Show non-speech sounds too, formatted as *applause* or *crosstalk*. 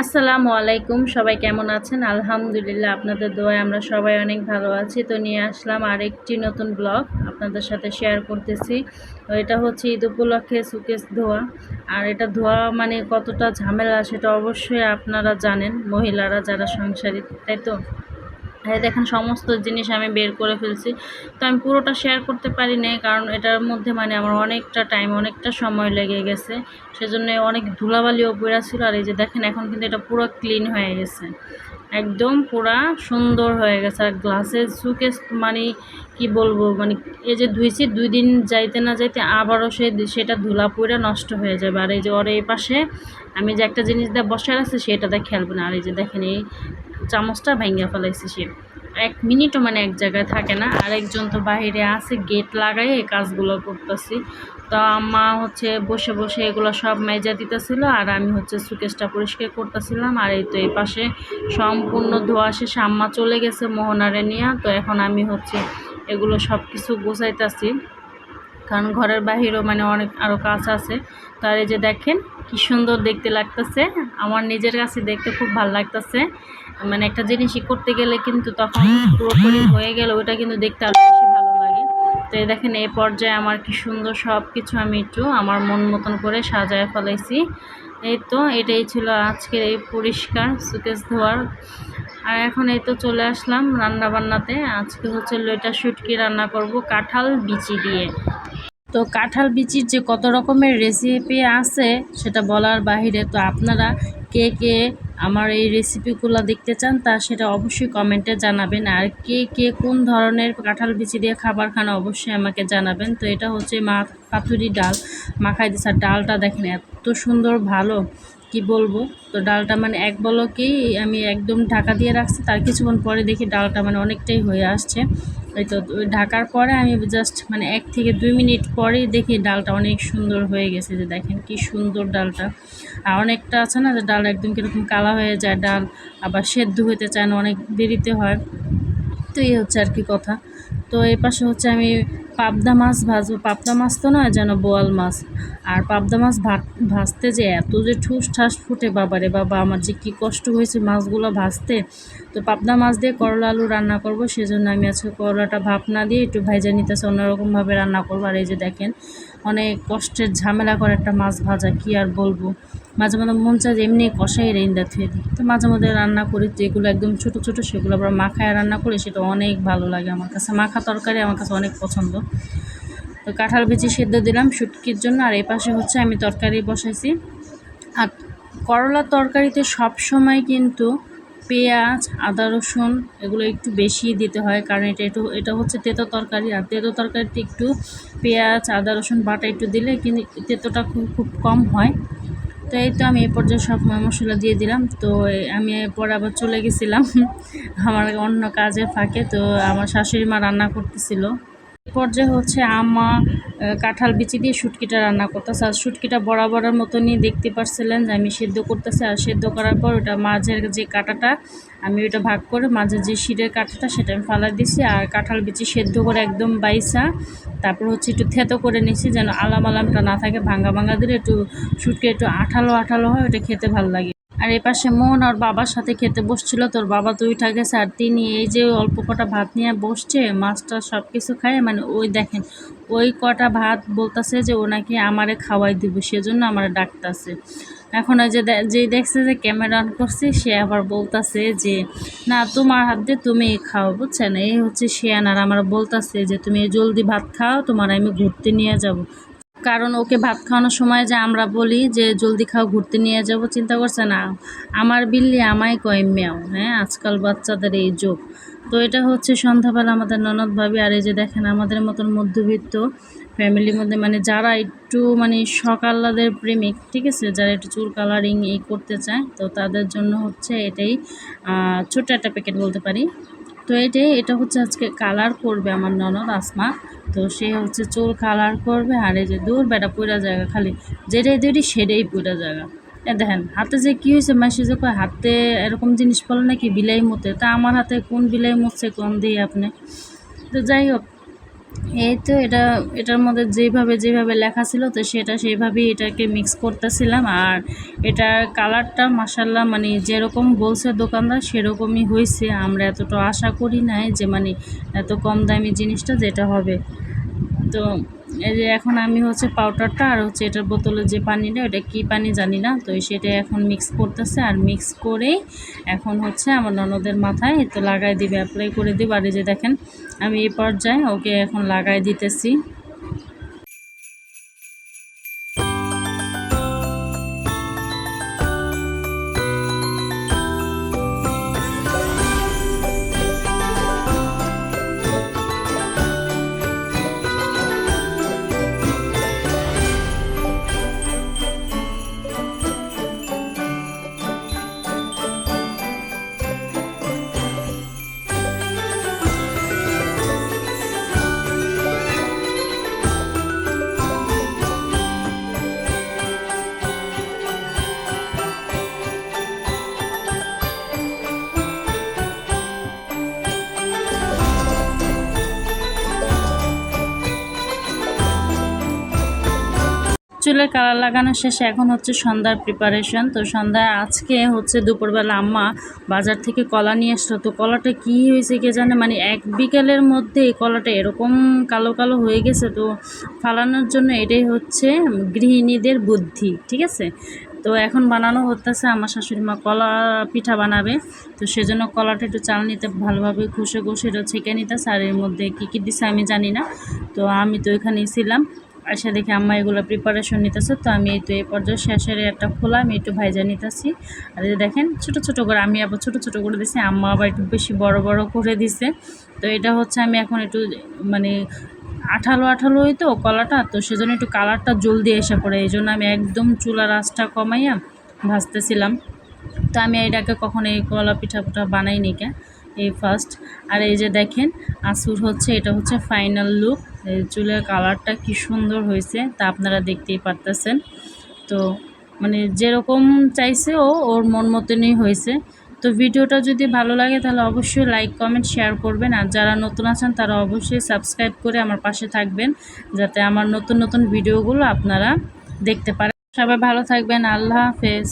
আসসালামু আলাইকুম, সবাই কেমন আছেন? আলহামদুলিল্লাহ, আপনাদের দোয়ায় আমরা সবাই অনেক ভালো আছি। তো নিয়ে আসলাম আরেকটি নতুন ব্লগ আপনাদের সাথে শেয়ার করতেছি। এটা হচ্ছে ঈদ উপলক্ষে সুকেশ ধোয়া। আর এটা ধোয়া মানে কতটা ঝামেলা সেটা অবশ্যই আপনারা জানেন, মহিলারা যারা সংসারী তাই তো? দেখেন, সমস্ত জিনিস আমি বের করে ফেলছি। তো আমি পুরোটা শেয়ার করতে পারি নাই কারণ এটার মধ্যে মানে আমার অনেকটা টাইম অনেকটা সময় লেগে গেছে। সেজন্য অনেক ধুলাবালিও পড়া ছিল, আর এই যে দেখেন, এখন কিন্তু এটা পুরো ক্লিন হয়ে গেছে। একদম পুরা সুন্দর হয়ে গেছে, আর গ্লাসের সুকেস মানে কি বলব মানে এই যে ধুইছি, দুই দিন যাইতে না যাইতে আবারও সে সেটা ধুলা পুরা নষ্ট হয়ে যাবে। আর এই যে ওর এই পাশে আমি যে একটা জিনিস দিয়ে আছে সেটা সেটাতে খেলবে না। আর এই যে দেখেন, এই চামচটা ভেঙে ফেলাইছে সে। এক মিনিটও মানে এক জায়গায় থাকে না। আরেকজন তো বাইরে আছে, গেট লাগাই এই কাজগুলো করতেছি। তো আম্মা হচ্ছে বসে বসে এগুলো সব মেজা দিতেছিল আর আমি হচ্ছে সুকেশটা পরিষ্কার করতেছিলাম। আর এই তো এই পাশে সম্পূর্ণ ধোয়া শেষে আম্মা চলে গেছে মোহনারে নিয়ে। তো এখন আমি হচ্ছে এগুলো সব কিছু গোছাইতেছি। কারণ ঘরের বাহিরেও মানে অনেক আরও কাজ আছে। তো আর এই যে দেখেন, কি সুন্দর দেখতে লাগতেছে। আমার নিজের কাছে দেখতে খুব ভালো লাগতেছে। মানে একটা জিনিসই করতে গেলে কিন্তু তখন পুরোপুরি হয়ে গেলে ওটা কিন্তু দেখতে আরও বেশি ভালো লাগে। তো এই দেখেন, এই পর্যায়ে আমার কি সুন্দর সব কিছু আমি একটু আমার মন মতন করে সাজায় ফেলাইছি। এই তো, এটাই ছিল আজকের এই পরিষ্কার সুকেশ ধোয়ার। আর এখন এই তো চলে আসলাম রান্না বান্নাতে আজকে হচ্ছে লইটা শুটকি রান্না করব কাঁঠাল বিচি দিয়ে। তো কাঁঠাল বিচির যে কত রকমের রেসিপি আছে সেটা বলার বাহিরে তো আপনারা কে কে আমার এই রেসিপিগুলো দেখতে চান, তা সেটা অবশ্যই কমেন্টে জানাবেন। আর কে কে কোন ধরনের কাঁঠাল বিচি দিয়ে খাবার খান অবশ্যই আমাকে জানাবেন। তো এটা হচ্ছে মা পাতুরি ডাল মাখাই দিচ্ছে ডালটা দেখেন এত সুন্দর, ভালো, কি বলব? তো ডালটা মানে এক বলকেই আমি একদম ঢাকা দিয়ে রাখছি। তার কিছুক্ষণ পরে দেখি ডালটা মানে অনেকটাই হয়ে আসছে। এই তো ঢাকার পরে আমি জাস্ট মানে এক থেকে দুই মিনিট পরেই দেখি ডালটা অনেক সুন্দর হয়ে গেছে, যে দেখেন কি সুন্দর ডালটা। আর অনেকটা আছে না, যে ডাল একদম কীরকম কালা হয়ে যায়, ডাল আবার সেদ্ধ হইতে চায় না, অনেক দেরিতে হয়। তো এই হচ্ছে আর কি কথা। তো এই পাশে হচ্ছে আমি পাবদা মাছ ভাজবো। পাবদা মাছ তো নয় যেন বোয়াল মাছ। আর পাবদা মাছ ভাজতে যে এত যে ঠুস ঠাস ফুটে, বাবারে বাবা, আমার যে কী কষ্ট হয়েছে মাছগুলো ভাজতে। তো পাবদা মাছ দিয়ে করলা আলু রান্না করব, সেজন্য আমি আজকে করলাটা ভাপ না দিয়ে একটু ভাইজা নিতেছে, অন্যরকমভাবে রান্না করব। আর এই যে দেখেন অনেক কষ্টের ঝামেলা করে একটা মাছ ভাজা, কি আর বলব? মাঝে মাঝে মন চায় যে এমনি কষাই রেন্দা থুয়ে দিই। তো মাঝে মধ্যে রান্না করি যেগুলো একদম ছোটো ছোটো, সেগুলো আবার মাখায় রান্না করি, সেটা অনেক ভালো লাগে আমার কাছে। মাখা তরকারি আমার কাছে অনেক পছন্দ। তো কাঁঠাল বিচি সেদ্ধ দিলাম শুটকির জন্য, আর এই পাশে হচ্ছে আমি তরকারি বসাইছি। আর করলার তরকারিতে সব সময় কিন্তু পেঁয়াজ, আদা, রসুন এগুলো একটু বেশি দিতে হয় কারণ এটা একটু, এটা হচ্ছে তেতো তরকারি। আর তেতো তরকারিতে একটু পেঁয়াজ, আদা, রসুন, বাটা একটু দিলে কিন্তু তেতোটা খুব খুব কম হয়। তো এই তো আমি এ পর্যায়ে সব মশলা দিয়ে দিলাম। তো আমি পরে আবার চলে গেছিলাম *laughs* আমার অন্য কাজের ফাঁকে। তো আমার শাশুড়ি মা রান্না করতেছিল। পর্যায়ে হচ্ছে আমা কাঁঠাল বিচি দিয়ে শুটকিটা রান্না করতেছে। আর শুটকিটা বরাবরের মতনই দেখতে পারছিলেন যে, আমি সেদ্ধ করতেছি। আর সেদ্ধ করার পর ওটা মাঝের যে কাঁটাটা, আমি ওটা ভাগ করে মাঝের যে শিরের কাঁটাটা, সেটা আমি ফালা দিছি। আর কাঁঠাল বিচি সেদ্ধ করে একদম বাইসা। তারপর হচ্ছে একটু থেতো করে নিছি যেন আলাম আলামটা না থাকে ভাঙ্গা ভাঙ্গা দিলে একটু শুটকি একটু আঠালো আঠালো হয়, ওটা খেতে ভালো লাগে। আর এ পাশে মোহন আর বাবার সাথে খেতে বসছিল, তোর বাবা তো উঠা গেছে। আর তিনি এই যে অল্প কটা ভাত নিয়ে বসছে, মাছটা সব কিছু খায় মানে ওই দেখেন, ওই কটা ভাত বলতেছে যে ও নাকি আমারে খাওয়াই দিব, সেজন্য আমার ডাকতেছে। এখন ওই যে যেই দেখছে যে ক্যামেরা অন করছে, সে আবার বলতাছে যে, না, তোমার হাত দিয়ে তুমি খাও, বুঝছেন? এই হচ্ছে শিয়ান, আর আমার বলতাছে যে, তুমি জলদি ভাত খাও, তোমার আমি ঘুরতে নিয়ে যাব। কারণ ওকে ভাত খাওয়ানোর সময় যে আমরা বলি যে, জলদি খাও, ঘুরতে নিয়ে যাব, চিন্তা করছে না। আমার বিল্লি আমায় কয়, মেও হ্যাঁ আজকাল বাচ্চাদের এই যোগ। তো এটা হচ্ছে সন্ধ্যাবেলা আমাদের ননদ ভাবি, আর এই যে দেখেন আমাদের মতন মধ্যবিত্ত ফ্যামিলির মধ্যে মানে যারা একটু মানে সকালাদের প্রেমিক, ঠিক আছে, যারা একটু চুল কালারিং এই করতে চায়, তো তাদের জন্য হচ্ছে এটাই ছোট্ট একটা প্যাকেট বলতে পারি। তো এটাই, এটা হচ্ছে আজকে কালার করবে আমার ননদ আসমা। তো সে হচ্ছে চুল কালার করবে আর এই যে দূর বেটা পুরা জায়গা খালি, যেটাই দুটি সেটাই পুরা জায়গা। দেখেন, হাতে যে কী হয়েছে মাসে যে কয়, হাতে এরকম জিনিস পড়ে নাকি বিলাই মতে। তা আমার হাতে কোন বিলাই মরছে কোন দিয়ে আপনি? তো যাই হোক এই তো এটা, এটার মধ্যে যেভাবে যেভাবে লেখা ছিল, তো সেটা সেইভাবেই এটাকে মিক্স করতেছিলাম। আর এটার কালারটা মাসাল্লাহ মানে যেরকম বলছে দোকানদার, সেরকমই হয়েছে আমরা এতটা আশা করি নাই যে মানে এত কম দামি জিনিসটা যেটা হবে। তো এই যে এখন আমি হচ্ছে পাউডারটা আর হচ্ছে এটার বোতলে যে পানিটা ওটা কি পানি জানি না। তো সেটা এখন মিক্স করতেছে আর মিক্স করেই এখন হচ্ছে আমার ননদের মাথায় তো লাগাই দিবে অ্যাপ্লাই করে দিবে। আর যে দেখেন আমি এই পর্যায়ে ওকে এখন লাগাই দিতেছি। চুলের কালার লাগানো শেষে এখন হচ্ছে সন্ধ্যার প্রিপারেশন তো সন্ধ্যায় আজকে হচ্ছে দুপুরবেলা আম্মা বাজার থেকে কলা নিয়ে আসলো। তো কলাটা কি হয়েছে কে জানে? মানে এক বিকেলের মধ্যে এই কলাটা এরকম কালো কালো হয়ে গেছে, তো ফালানোর জন্য এটাই হচ্ছে গৃহিণীদের বুদ্ধি, ঠিক আছে? তো এখন বানানো হতেছে, আমার শাশুড়ি মা কলা পিঠা বানাবে। তো সেজন্য কলাটা একটু চাল নিতে ভালোভাবে ঘষে ঘষে ছেঁকে নিতে এর মধ্যে কী কী দিছে আমি জানি না। তো আমি তো এখানেই ছিলাম। আসে দেখি আম্মা এগুলো প্রিপারেশন নিতেছে, তো আমি এই তো এই পর্যায়ে শেষের একটা খোলা, আমি একটু ভাইজা নিতেছি। আর এই দেখেন, ছোট ছোট করে, আমি আবার ছোট ছোট করে দিছি, আম্মা আবার একটু বেশি বড় বড় করে দিছে। তো এটা হচ্ছে আমি এখন একটু মানে আঠালো আঠালোই তো কলাটা, তো সেজন্য একটু কালারটা জলদি এসে পড়ে, এই জন্য আমি একদম চুলার আঁচটা কমাইয়া ভাজতেছিলাম। তো আমি এটাকে কখনো এই কলা পিঠা পিঠা বানাইনি কে? এই ফার্স্ট আর এই যে দেখেন, আসুর হচ্ছে, এটা হচ্ছে ফাইনাল লুক চুলের কালারটা কি সুন্দর হয়েছে, তা আপনারা দেখতেই পারতেছেন। তো মানে যেরকম চাইছে ও, ওর মন মতনই হয়েছে। তো ভিডিওটা যদি ভালো লাগে, তাহলে অবশ্যই লাইক কমেন্ট শেয়ার করবেন। আর যারা নতুন আছেন, তারা অবশ্যই সাবস্ক্রাইব করে আমার পাশে থাকবেন, যাতে আমার নতুন নতুন ভিডিওগুলো আপনারা দেখতে পারেন। সবাই ভালো থাকবেন। আল্লাহ হাফেজ।